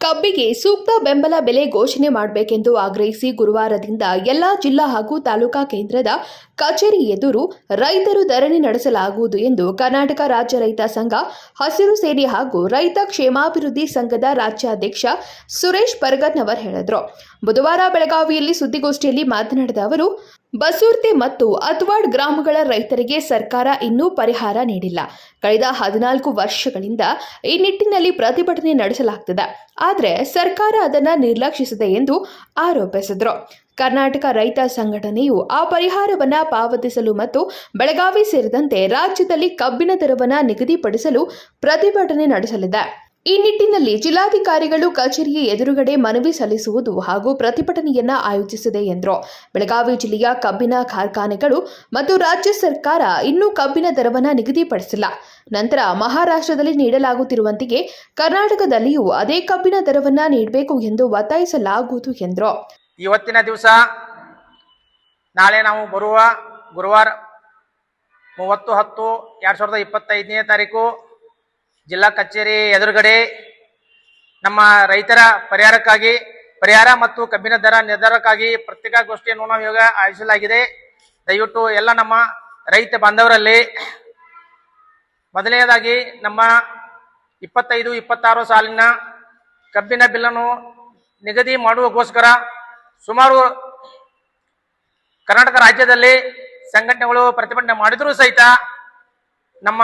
ಕಬ್ಬಿಗೆ ಸೂಕ್ತ ಬೆಂಬಲ ಬೆಲೆ ಘೋಷಣೆ ಮಾಡಬೇಕೆಂದು ಆಗ್ರಹಿಸಿ ಗುರುವಾರದಿಂದ ಎಲ್ಲಾ ಜಿಲ್ಲಾ ಹಾಗೂ ತಾಲೂಕಾ ಕೇಂದ್ರದ ಕಚೇರಿ ಎದುರು ರೈತರು ಧರಣಿ ನಡೆಸಲಾಗುವುದು ಎಂದು ಕರ್ನಾಟಕ ರಾಜ್ಯ ರೈತ ಸಂಘ, ಹಸಿರು ಸೇನೆ ಹಾಗೂ ರೈತ ಕ್ಷೇಮಾಭಿವೃದ್ಧಿ ಸಂಘದ ರಾಜ್ಯಾಧ್ಯಕ್ಷ ಸುರೇಶ್ ಪರ್ಗತ್ನವರ್ ಹೇಳಿದರು. ಬುಧವಾರ ಬೆಳಗಾವಿಯಲ್ಲಿ ಸುದ್ದಿಗೋಷ್ಠಿಯಲ್ಲಿ ಮಾತನಾಡಿದ ಅವರು, ಬಸೂರ್ತಿ ಮತ್ತು ಅತ್ವಾಡ್ ಗ್ರಾಮಗಳ ರೈತರಿಗೆ ಸರ್ಕಾರ ಇನ್ನೂ ಪರಿಹಾರ ನೀಡಿಲ್ಲ. ಕಳೆದ ಹದಿನಾಲ್ಕು ವರ್ಷಗಳಿಂದ ಈ ನಿಟ್ಟಿನಲ್ಲಿ ಪ್ರತಿಭಟನೆ ನಡೆಸಲಾಗ್ತದೆ. ಆದರೆ ಸರ್ಕಾರ ಅದನ್ನು ನಿರ್ಲಕ್ಷಿಸಿದೆ ಎಂದು ಆರೋಪಿಸಿದರು. ಕರ್ನಾಟಕ ರೈತ ಸಂಘಟನೆಯು ಆ ಪರಿಹಾರವನ್ನು ಪಾವತಿಸಲು ಮತ್ತು ಬೆಳಗಾವಿ ಸೇರಿದಂತೆ ರಾಜ್ಯದಲ್ಲಿ ಕಬ್ಬಿನ ದರವನ್ನು ನಿಗದಿಪಡಿಸಲು ಪ್ರತಿಭಟನೆ ನಡೆಸಲಿದೆ. ಈ ನಿಟ್ಟಿನಲ್ಲಿ ಜಿಲ್ಲಾಧಿಕಾರಿಗಳು, ಕಚೇರಿಯ ಎದುರುಗಡೆ ಮನವಿ ಸಲ್ಲಿಸುವುದು ಹಾಗೂ ಪ್ರತಿಭಟನೆಯನ್ನ ಆಯೋಜಿಸಿದೆ ಎಂದರು. ಬೆಳಗಾವಿ ಜಿಲ್ಲೆಯ ಕಬ್ಬಿನ ಕಾರ್ಖಾನೆಗಳು ಮತ್ತು ರಾಜ್ಯ ಸರ್ಕಾರ ಇನ್ನೂ ಕಬ್ಬಿನ ದರವನ್ನು ನಿಗದಿಪಡಿಸಿಲ್ಲ. ನಂತರ ಮಹಾರಾಷ್ಟ್ರದಲ್ಲಿ ನೀಡಲಾಗುತ್ತಿರುವಂತೆಯೇ ಕರ್ನಾಟಕದಲ್ಲಿಯೂ ಅದೇ ಕಬ್ಬಿನ ದರವನ್ನು ನೀಡಬೇಕು ಎಂದು ಒತ್ತಾಯಿಸಲಾಗುವುದು ಎಂದರು. ಇವತ್ತಿನ ದಿವಸ ನಾಳೆ ನಾವು ಬರುವ ಗುರುವಾರ ಮೂವತ್ತು ಹತ್ತು ಎರಡು ಸಾವಿರದ ಇಪ್ಪತ್ತೈದನೇ ತಾರೀಕು ಜಿಲ್ಲಾ ಕಚೇರಿ ಎದುರುಗಡೆ ನಮ್ಮ ರೈತರ ಪರಿಹಾರಕ್ಕಾಗಿ, ಪರಿಹಾರ ಮತ್ತು ಕಬ್ಬಿನ ದರ ನಿರ್ಧಾರಕ್ಕಾಗಿ ಪತ್ರಿಕಾಗೋಷ್ಠಿಯನ್ನು ನಾವು ಇವಾಗ ಆಯೋಜಿಸಲಾಗಿದೆ. ದಯವಿಟ್ಟು ಎಲ್ಲ ನಮ್ಮ ರೈತ ಬಾಂಧವರಲ್ಲಿ ಮೊದಲನೆಯದಾಗಿ ನಮ್ಮ ಇಪ್ಪತ್ತೈದು, ಇಪ್ಪತ್ತಾರು ಸಾಲಿನ ಕಬ್ಬಿನ ಬಿಲ್ಲನ್ನು ನಿಗದಿ ಮಾಡುವಗೋಸ್ಕರ ಸುಮಾರು ಕರ್ನಾಟಕ ರಾಜ್ಯದಲ್ಲಿ ಸಂಘಟನೆಗಳು ಪ್ರತಿಭಟನೆ ಮಾಡಿದರೂ ಸಹಿತ ನಮ್ಮ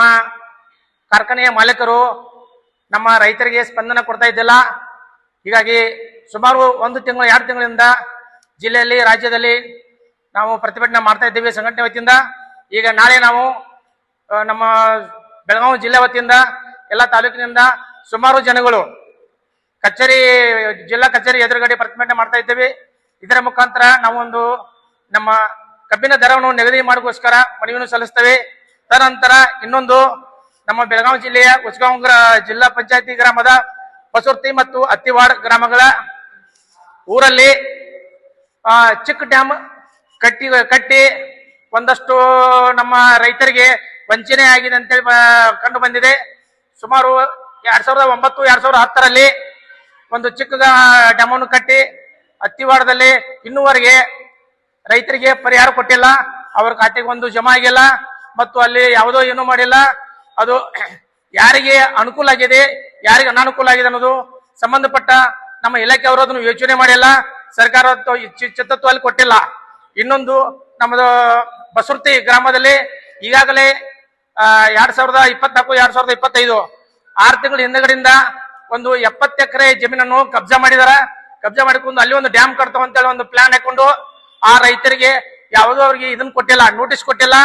ಕಾರ್ಖಾನೆಯ ಮಾಲೀಕರು ನಮ್ಮ ರೈತರಿಗೆ ಸ್ಪಂದನ ಕೊಡ್ತಾ ಇದ್ದಿಲ್ಲ. ಹೀಗಾಗಿ ಸುಮಾರು ಒಂದು ತಿಂಗಳು, ಎರಡು ತಿಂಗಳಿಂದ ಜಿಲ್ಲೆಯಲ್ಲಿ, ರಾಜ್ಯದಲ್ಲಿ ನಾವು ಪ್ರತಿಭಟನೆ ಮಾಡ್ತಾ ಇದ್ದೀವಿ ಸಂಘಟನೆ ವತಿಯಿಂದ. ಈಗ ನಾಳೆ ನಾವು ನಮ್ಮ ಬೆಳಗಾವಿ ಜಿಲ್ಲೆ ವತಿಯಿಂದ, ಎಲ್ಲ ತಾಲೂಕಿನಿಂದ ಸುಮಾರು ಜನಗಳು ಕಚೇರಿ, ಜಿಲ್ಲಾ ಕಚೇರಿ ಎದುರುಗಡೆ ಪ್ರತಿಭಟನೆ ಮಾಡ್ತಾ ಇದ್ದೀವಿ. ಇದರ ಮುಖಾಂತರ ನಾವೊಂದು ನಮ್ಮ ಕಬ್ಬಿನ ದರವನ್ನು ನಿಗದಿ ಮಾಡೋಕ್ಕೋಸ್ಕರ ಮನವಿಯನ್ನು ಸಲ್ಲಿಸ್ತೇವೆ. ತದನಂತರ ಇನ್ನೊಂದು ನಮ್ಮ ಬೆಳಗಾವಿ ಜಿಲ್ಲೆಯ ಉಸ್ಗಾಂವ್ ಜಿಲ್ಲಾ ಪಂಚಾಯತಿ ಗ್ರಾಮದ ಹೊಸುರ್ತಿ ಮತ್ತು ಅತ್ತಿವಾಡ್ ಗ್ರಾಮಗಳ ಊರಲ್ಲಿ ಚಿಕ್ಕ ಡ್ಯಾಮ್ ಕಟ್ಟಿ ಕಟ್ಟಿ ಒಂದಷ್ಟು ನಮ್ಮ ರೈತರಿಗೆ ವಂಚನೆ ಆಗಿದೆ ಅಂತೇಳಿ ಕಂಡು ಬಂದಿದೆ. ಸುಮಾರು ಎರಡ್ ಸಾವಿರದ ಒಂಬತ್ತು, ಎರಡ್ ಸಾವಿರದ ಹತ್ತರಲ್ಲಿ ಒಂದು ಚಿಕ್ಕ ಡ್ಯಾಮನ್ನು ಕಟ್ಟಿ ಅತ್ತಿವಾಡದಲ್ಲಿ ಇನ್ನೂವರೆಗೆ ರೈತರಿಗೆ ಪರಿಹಾರ ಕೊಟ್ಟಿಲ್ಲ. ಅವ್ರ ಖಾತೆಗೆ ಒಂದು ಜಮಾ ಆಗಿಲ್ಲ. ಮತ್ತು ಅಲ್ಲಿ ಯಾವುದೋ ಏನೂ ಮಾಡಿಲ್ಲ. ಅದು ಯಾರಿಗೆ ಅನುಕೂಲ ಆಗಿದೆ, ಯಾರಿಗೆ ಅನಾನುಕೂಲ ಆಗಿದೆ ಅನ್ನೋದು ಸಂಬಂಧಪಟ್ಟ ನಮ್ಮ ಇಲಾಖೆಯವರು ಅದನ್ನು ಯೋಚನೆ ಮಾಡಿಲ್ಲ. ಸರ್ಕಾರ ಚಿತ್ತತ್ವ ಅಲ್ಲಿ ಕೊಟ್ಟಿಲ್ಲ. ಇನ್ನೊಂದು ನಮ್ಮದು ಬಸುರ್ತಿ ಗ್ರಾಮದಲ್ಲಿ ಈಗಾಗಲೇ ಎರಡ್ ಸಾವಿರದ ಇಪ್ಪತ್ನಾಲ್ಕು, ಎರಡ್ ಸಾವಿರದ ಇಪ್ಪತ್ತೈದು ಆರು ತಿಂಗಳ ಹಿಂದಗಡೆಯಿಂದ ಒಂದು ಎಪ್ಪತ್ತು ಎಕರೆ ಜಮೀನನ್ನು ಕಬ್ಜಾ ಮಾಡಿದಾರ. ಕಬ್ಜಾ ಮಾಡಿಕೊಂಡು ಅಲ್ಲಿ ಒಂದು ಡ್ಯಾಮ್ ಕಟ್ತಾವ ಅಂತೇಳಿ ಒಂದು ಪ್ಲಾನ್ ಹಾಕೊಂಡು ಆ ರೈತರಿಗೆ ಯಾವುದೋ ಅವ್ರಿಗೆ ಇದನ್ನ ಕೊಟ್ಟಿಲ್ಲ, ನೋಟಿಸ್ ಕೊಟ್ಟಿಲ್ಲ,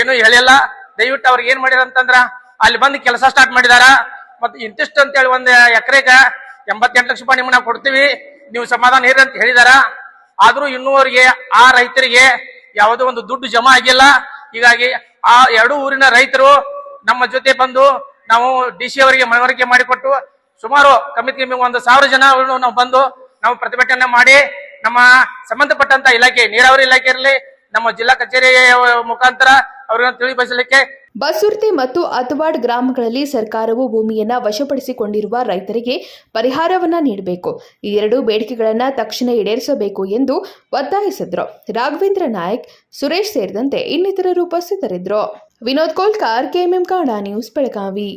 ಏನು ಹೇಳಿಲ್ಲ. ದಯವಿಟ್ಟು ಅವ್ರಿಗೆ ಏನ್ ಮಾಡ್ಯಾರ ಅಂತಂದ್ರ, ಅಲ್ಲಿ ಬಂದು ಕೆಲಸ ಸ್ಟಾರ್ಟ್ ಮಾಡಿದಾರ. ಮತ್ತೆ ಇಂತಿಷ್ಟು ಅಂತೇಳಿ ಒಂದ್ ಎಕರೆಗ ಎಂಬತ್ತೆಂಟು ಲಕ್ಷ ರೂಪಾಯಿ ನಿಮ್ಗೆ ನಾವು ಕೊಡ್ತೀವಿ. ನೀವು ಸಮಾಧಾನ ಇರಿ ಅಂತ ಹೇಳಿದಾರ. ಆದ್ರೂ ಇನ್ನೂವರೆಗೆ, ಆ ರೈತರಿಗೆ ಯಾವುದೋ ಒಂದು ದುಡ್ಡು ಜಮಾ ಆಗಿಲ್ಲ. ಹೀಗಾಗಿ ಆ ಎರಡು ಊರಿನ ರೈತರು ನಮ್ಮ ಜೊತೆ ಬಂದು ನಾವು ಡಿ ಸಿ ಅವರಿಗೆ ಮನವರಿಕೆ ಮಾಡಿಕೊಟ್ಟು ಸುಮಾರು ಕಮ್ಮಿ ಕಮ್ಮಿ ಒಂದು ಸಾವಿರ ಜನ ನಾವು ಬಂದು ನಾವು ಪ್ರತಿಭಟನೆ ಮಾಡಿ ನಮ್ಮ ಸಂಬಂಧಪಟ್ಟಂತ ಇಲಾಖೆ, ನೀರಾವರಿ ಇಲಾಖೆ ಇರಲಿ, ನಮ್ಮ ಜಿಲ್ಲಾ ಕಚೇರಿ ಮುಖಾಂತರ ಅವ್ರನ್ನ ತಿಳಿಪಡಿಸಲಿಕ್ಕೆ ಬಸುರ್ತಿ ಮತ್ತು ಅತವಾಡ್ ಗ್ರಾಮಗಳಲ್ಲಿ ಸರ್ಕಾರವು ಭೂಮಿಯನ್ನ ವಶಪಡಿಸಿಕೊಂಡಿರುವ ರೈತರಿಗೆ ಪರಿಹಾರವನ್ನ ನೀಡಬೇಕು. ಈ ಎರಡು ಬೇಡಿಕೆಗಳನ್ನ ತಕ್ಷಣ ಈಡೇರಿಸಬೇಕು ಎಂದು ಒತ್ತಾಯಿಸಿದ್ರು. ರಾಘವೇಂದ್ರ ನಾಯಕ್, ಸುರೇಶ್ ಸೇರಿದಂತೆ ಇನ್ನಿತರರು ಉಪಸ್ಥಿತರಿದ್ದರು ವಿನೋದ್ ಕೋಲ್ಕಾರ್, ಕೆಎಂಎಂ ಕನ್ನಡ ನ್ಯೂಸ್ ಬೆಳಗಾವಿ.